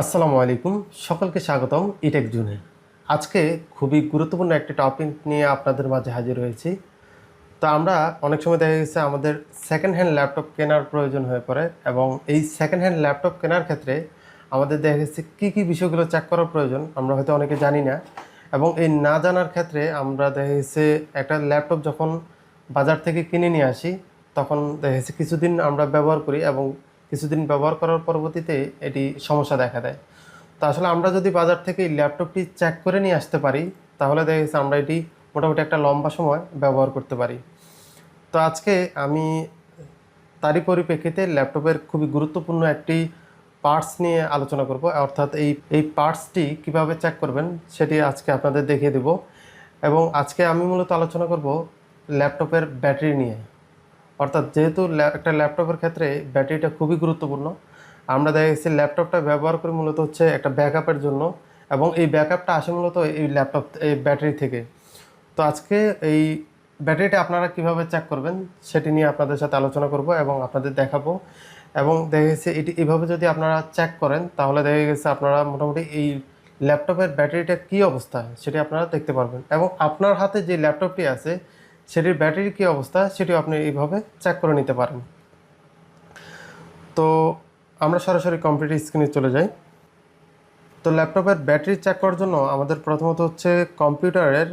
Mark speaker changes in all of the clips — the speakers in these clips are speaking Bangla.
Speaker 1: আসসালামু আলাইকুম, সকলকে স্বাগতম ইটেক জুনে আজকে খুবই গুরুত্বপূর্ণ একটি টপিক নিয়ে আপনাদের মাঝে হাজির হয়েছি। তো আমরা অনেক সময় দেখা গেছে আমাদের সেকেন্ড হ্যান্ড ল্যাপটপ কেনার প্রয়োজন হয়ে পড়ে এবং এই সেকেন্ড হ্যান্ড ল্যাপটপ কেনার ক্ষেত্রে আমাদের দেখা গেছে কী কী বিষয়গুলো চেক করার প্রয়োজন, আমরা হয়তো অনেকে জানি না। এবং এই না জানার ক্ষেত্রে আমরা দেখা গেছে একটা ল্যাপটপ যখন বাজার থেকে কিনে নিয়ে আসি, তখন দেখা গেছে কিছুদিন আমরা ব্যবহার করি এবং কিছুদিন ব্যবহার করার পরবর্তীতে এটি সমস্যা দেখা দেয়। তো আসলে আমরা যদি বাজার থেকে ল্যাপটপটি চেক করে নিয়ে আসতে পারি, তাহলে দেখা গেছে আমরা এটি মোটামুটি একটা লম্বা সময় ব্যবহার করতে পারি। তো আজকে আমি তারই পরিপ্রেক্ষিতে ল্যাপটপের খুবই গুরুত্বপূর্ণ একটি পার্টস নিয়ে আলোচনা করব। অর্থাৎ এই এই পার্টসটি কীভাবে চেক করবেন সেটি আজকে আপনাদের দেখিয়ে দেব। এবং আজকে আমি মূলত আলোচনা করব ল্যাপটপের ব্যাটারি নিয়ে। অর্থাৎ যেহেতু একটা ল্যাপটপের ক্ষেত্রে ব্যাটারিটা খুবই গুরুত্বপূর্ণ, আমরা দেখা গেছি ল্যাপটপটা ব্যবহার করি মূলত হচ্ছে একটা ব্যাকআপের জন্য এবং এই ব্যাকআপটা আসে মূলত এই ল্যাপটপ, এই ব্যাটারি থেকে। তো আজকে এই ব্যাটারিটা আপনারা কীভাবে চেক করবেন সেটি নিয়ে আপনাদের সাথে আলোচনা করব এবং আপনাদের দেখাবো। এবং দেখা গেছে এটি এভাবে যদি আপনারা চেক করেন, তাহলে দেখা গেছে আপনারা মোটামুটি এই ল্যাপটপের ব্যাটারিটা কী অবস্থা সেটি আপনারা দেখতে পারবেন। এবং আপনার হাতে যে ল্যাপটপটি আছে সেটির ব্যাটারির কী অবস্থা সেটিও আপনি এইভাবে চেক করে নিতে পারেন। তো আমরা সরাসরি কম্পিউটার স্ক্রিনে চলে যাই। তো ল্যাপটপের ব্যাটারি চেক করার জন্য আমাদের প্রথমত হচ্ছে কম্পিউটারের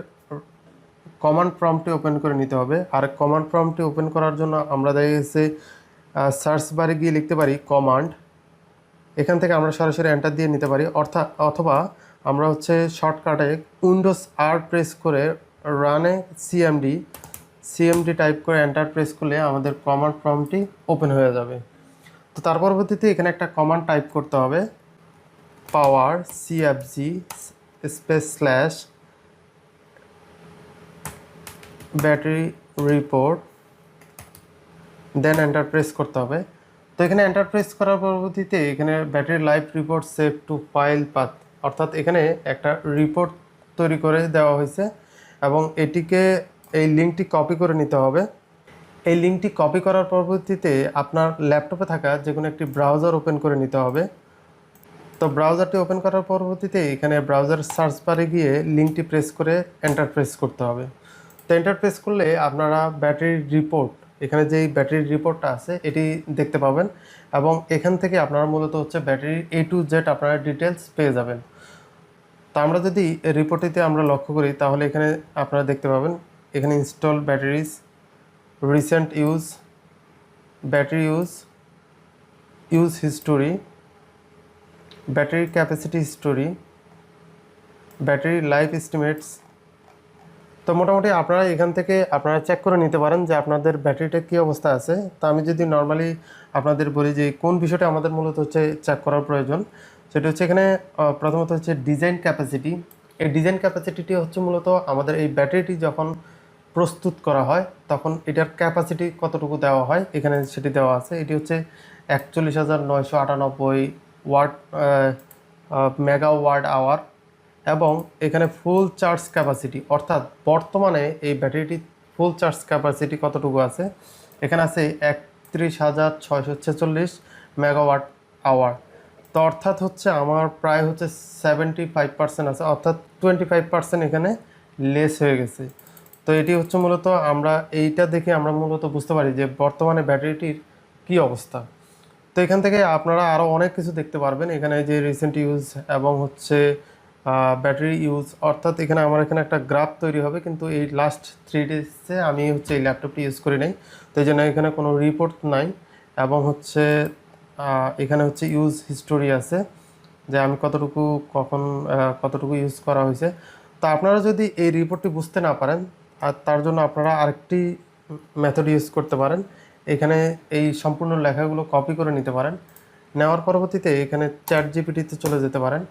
Speaker 1: কমান্ড প্রম্পটি ওপেন করে নিতে হবে। আর কমান্ড প্রম্পটি ওপেন করার জন্য আমরা দেখা গেছে সার্চ বারে গিয়ে লিখতে পারি কমান্ড এখান থেকে আমরা সরাসরি এন্টার দিয়ে নিতে পারি। অর্থাৎ অথবা আমরা হচ্ছে শর্টকাটে উইন্ডোজ আর প্রেস করে রানে সিএমডি সিএমডি টাইপ করে এন্টার প্রেস করলে আমাদের কমান্ড প্রম্পটি ওপেন হয়ে যাবে। তো তার পরবর্তীতে এখানে একটা কমান্ড টাইপ করতে হবে। Power CFG space slash battery report then enter press করতে হবে। তো এখানে এন্টার প্রেস করার পরবর্তীতে এখানে battery life report save to file path অর্থাৎ এখানে একটা রিপোর্ট তৈরি করে দেওয়া হয়েছে। এবং এটিকে এই লিঙ্কটি কপি করে নিতে হবে। এই লিঙ্কটি কপি করার পরবর্তীতে আপনার ল্যাপটপে থাকা যে কোনো একটি ব্রাউজার ওপেন করে নিতে হবে। তো ব্রাউজারটি ওপেন করার পরবর্তীতে এখানে ব্রাউজার সার্চ বারে গিয়ে লিঙ্কটি প্রেস করে এন্টার প্রেস করতে হবে। তো এন্টার প্রেস করলে আপনারা ব্যাটারির রিপোর্ট এখানে যেই ব্যাটারির রিপোর্টটা আছে, এটি দেখতে পাবেন এবং এখান থেকে আপনারা মূলত হচ্ছে ব্যাটারির এ টু জেড আপনারা ডিটেলস পেয়ে যাবেন। তো আমরা যদি রিপোর্টটিতে আমরা লক্ষ্য করি, তাহলে এখানে আপনারা দেখতে পাবেন, এখানে install batteries recent use battery use use history battery capacity history battery life estimates তো মোটামুটি আপনারা এখান থেকে আপনারা চেক করে নিতে পারেন যে আপনাদের ব্যাটারিটা কী অবস্থা আছে। তা আমি যদি নর্মালি আপনাদের বলি যে কোন বিষয়টা আমাদের মূলত হচ্ছে চেক করার প্রয়োজন সেটা হচ্ছে এখানে প্রথমত হচ্ছে ডিজাইন ক্যাপাসিটি এই ডিজাইন ক্যাপাসিটিটি হচ্ছে মূলত আমাদের এই ব্যাটারিটি যখন প্রস্তুত করা হয়, তখন এটার ক্যাপাসিটি কতটুকু দেওয়া হয়, এখানে সেটি দেওয়া আছে। এটি হচ্ছে একচল্লিশ হাজার নয়শো আটানব্বই আওয়ার এবং এখানে ফুল চার্জ ক্যাপাসিটি অর্থাৎ বর্তমানে এই ব্যাটারিটি ফুল চার্জ ক্যাপাসিটি কতটুকু আছে, এখানে আছে একত্রিশ হাজার ছয়শো ছেচল্লিশ মেগাওয়াট আওয়ার তো অর্থাৎ হচ্ছে আমার প্রায় হচ্ছে সেভেন্টি ফাইভ পার্সেন্ট আছে, অর্থাৎ টোয়েন্টি ফাইভ পার্সেন্ট এখানে লেস হয়ে গেছে। তো এটি হচ্ছে মূলত আমরা এইটা দেখে আমরা মূলত বুঝতে পারি যে বর্তমানে ব্যাটারিটির কী অবস্থা। তো এখান থেকে আপনারা আরও অনেক কিছু দেখতে পারবেন, এখানে যে রিসেন্ট ইউজ এবং হচ্ছে ব্যাটারি ইউজ অর্থাৎ এখানে আমার এখানে একটা গ্রাফ তৈরি হবে, কিন্তু এই লাস্ট থ্রি ডেজে আমি হচ্ছে এই ল্যাপটপটি ইউজ করি নাই। তো এই জন্য এখানে কোনো রিপোর্ট নাই এবং হচ্ছে এখানে হচ্ছে ইউজ হিস্টোরি আছে, যে আমি কতটুকু কখন কতটুকু ইউজ করা হয়েছে। তো আপনারা যদি এই রিপোর্টটি বুঝতে না পারেন, আর তার জন্য আপনারা আরেকটি মেথড ইউজ করতে পারেন। এখানে এই সম্পূর্ণ লেখাগুলো কপি করে নিতে পারেন। নেওয়ার পরবর্তীতে এখানে চ্যাট জিপিটিতে চলে যেতে পারেন।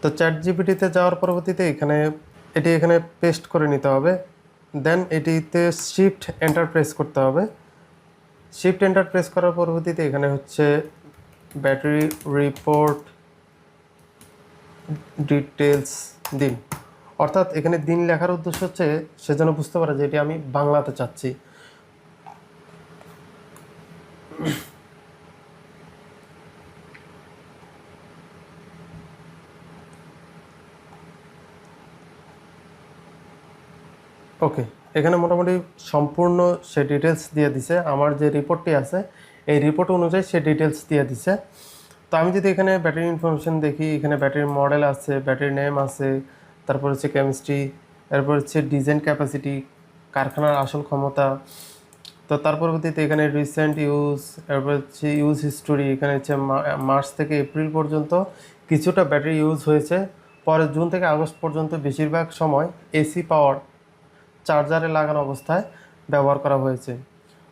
Speaker 1: তো চ্যাট জিপিটিতে যাওয়ার পরবর্তীতে এখানে, এটি এখানে পেস্ট করে নিতে হবে। দেন এটিতে শিফট এন্টার প্রেস করতে হবে। শিফট এন্টার প্রেস করার পরবর্তীতে এখানে হচ্ছে ব্যাটারি রিপোর্ট ডিটেলস দিন। অর্থাৎ এখানে দিন লেখার উদ্দেশ্য হচ্ছে সে যেন বুঝতে পারে যে এটি আমি বাংলাতে চাচ্ছি। ওকে। এখানে মোটামুটি সম্পূর্ণ সে ডিটেলস দিয়ে দিছে। আমার যে রিপোর্টটি আছে, এই রিপোর্ট অনুযায়ী সে ডিটেলস দিয়ে দিছে। তো আমি যদি এখানে ব্যাটারি ইনফরমেশন দেখি, এখানে ব্যাটারির মডেল আছে ব্যাটারি নেম আছে, তারপর হচ্ছে কেমিস্ট্রি তারপর হচ্ছে ডিজাইন ক্যাপাসিটি কারখানার আসল ক্ষমতা, তো তার পরবর্তীতে এখানে রিসেন্ট ইউজ তারপর হচ্ছে ইউজ হিস্টোরি এখানে হচ্ছে মার্চ থেকে এপ্রিল পর্যন্ত কিছুটা ব্যাটারি ইউজ হয়েছে। পরে জুন থেকে আগস্ট পর্যন্ত বেশিরভাগ সময় এসি পাওয়ার চার্জারে লাগানো অবস্থায় ব্যবহার করা হয়েছে।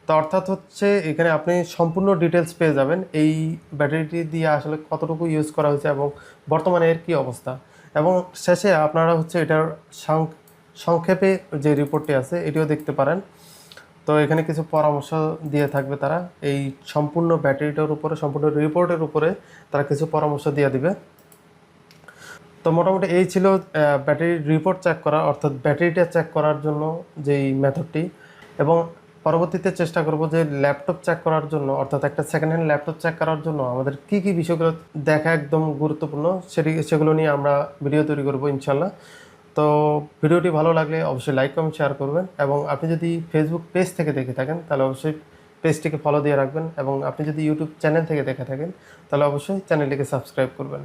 Speaker 1: তো অর্থাৎ হচ্ছে এখানে আপনি সম্পূর্ণ ডিটেলস পেয়ে যাবেন। এই ব্যাটারিটি দিয়ে আসলে কতটুকু ইউজ করা হয়েছে এবং বর্তমানে এর কী অবস্থা? এবং শেষে আপনারা হচ্ছে এটার সংক্ষেপে যে রিপোর্টটি আছে, এটিও দেখতে পারেন। তো এখানে কিছু পরামর্শ দিয়ে থাকবে তারা। এই সম্পূর্ণ ব্যাটারিটার উপরে, সম্পূর্ণ রিপোর্টের উপরে তারা কিছু পরামর্শ দিয়ে দিবে। তো মোটামুটি এই ছিল ব্যাটারি রিপোর্ট চেক করা, অর্থাৎ ব্যাটারিটা চেক করার জন্য যেই মেথডটি এবং পরবর্তীতে চেষ্টা করব যে ল্যাপটপ চেক করার জন্য, অর্থাৎ একটা সেকেন্ড হ্যান্ড ল্যাপটপ চেক করার জন্য আমাদের কী কী বিষয়গুলো দেখা একদম গুরুত্বপূর্ণ সেটি, সেগুলো নিয়ে আমরা ভিডিও তৈরি করব ইনশাল্লাহ তো ভিডিওটি ভালো লাগলে অবশ্যই লাইক কমেন্ট শেয়ার করবেন এবং আপনি যদি ফেসবুক পেজ থেকে দেখে থাকেন, তাহলে অবশ্যই পেজটিকে ফলো দিয়ে রাখবেন এবং আপনি যদি ইউটিউব চ্যানেল থেকে দেখে থাকেন, তাহলে অবশ্যই চ্যানেলটিকে সাবস্ক্রাইব করবেন।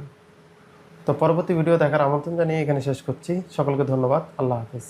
Speaker 1: তো পরবর্তী ভিডিও দেখার আমন্ত্রণ জানিয়ে এখানে শেষ করছি। সকলকে ধন্যবাদ। আল্লাহ হাফিজ।